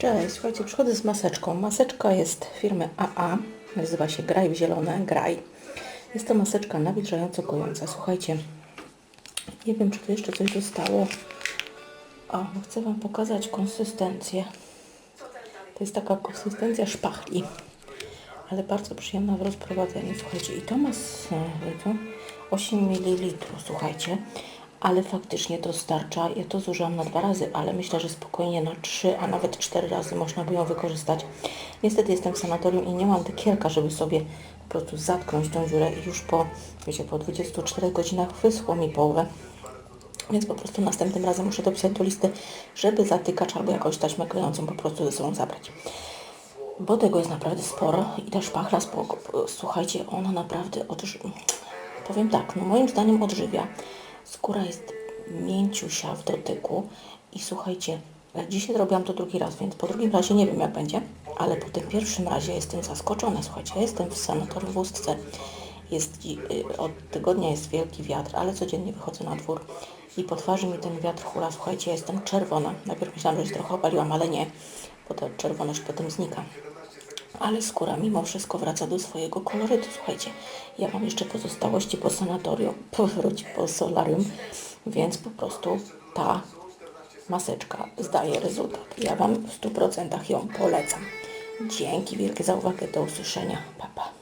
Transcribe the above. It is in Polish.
Cześć, słuchajcie, przychodzę z maseczką. Maseczka jest firmy AA, nazywa się Graj w zielone, Graj. Jest to maseczka nawilżająco kojąca. Słuchajcie, nie wiem, czy tu jeszcze coś zostało. O, chcę Wam pokazać konsystencję. To jest taka konsystencja szpachli, ale bardzo przyjemna w rozprowadzeniu. Słuchajcie, i to ma s- to 8 ml, słuchajcie, ale faktycznie to starcza. Ja to zużyłam na dwa razy, ale myślę, że spokojnie na trzy, a nawet cztery razy można by ją wykorzystać. Niestety jestem w sanatorium i nie mam tekielka, żeby sobie po prostu zatknąć tą dziurę i już po, wiecie, po 24 godzinach wyschło mi połowę. Więc po prostu następnym razem muszę dopisać do listy, żeby zatykacz albo jakąś taśmę klejącą po prostu ze sobą zabrać. Bo tego jest naprawdę sporo i ta szpachla, spoko, słuchajcie, ona naprawdę odżywia. Powiem tak, no moim zdaniem odżywia. Skóra jest mięciusia w dotyku i słuchajcie, dzisiaj robiłam to drugi raz, więc po drugim razie nie wiem jak będzie, ale po tym pierwszym razie jestem zaskoczona. Słuchajcie, ja jestem w Ustce. Jest, y, od tygodnia jest wielki wiatr, ale codziennie wychodzę na dwór i po twarzy mi ten wiatr hula. Słuchajcie, ja jestem czerwona. Najpierw myślałam, że się trochę opaliłam, ale nie, bo ta czerwoność potem znika. Ale skóra mimo wszystko wraca do swojego kolorytu. Słuchajcie, ja mam jeszcze pozostałości po sanatorium, po, po solarium, więc po prostu ta maseczka zdaje rezultat. Ja Wam w 100% ją polecam. Dzięki wielkie za uwagę. Do usłyszenia. Pa, pa.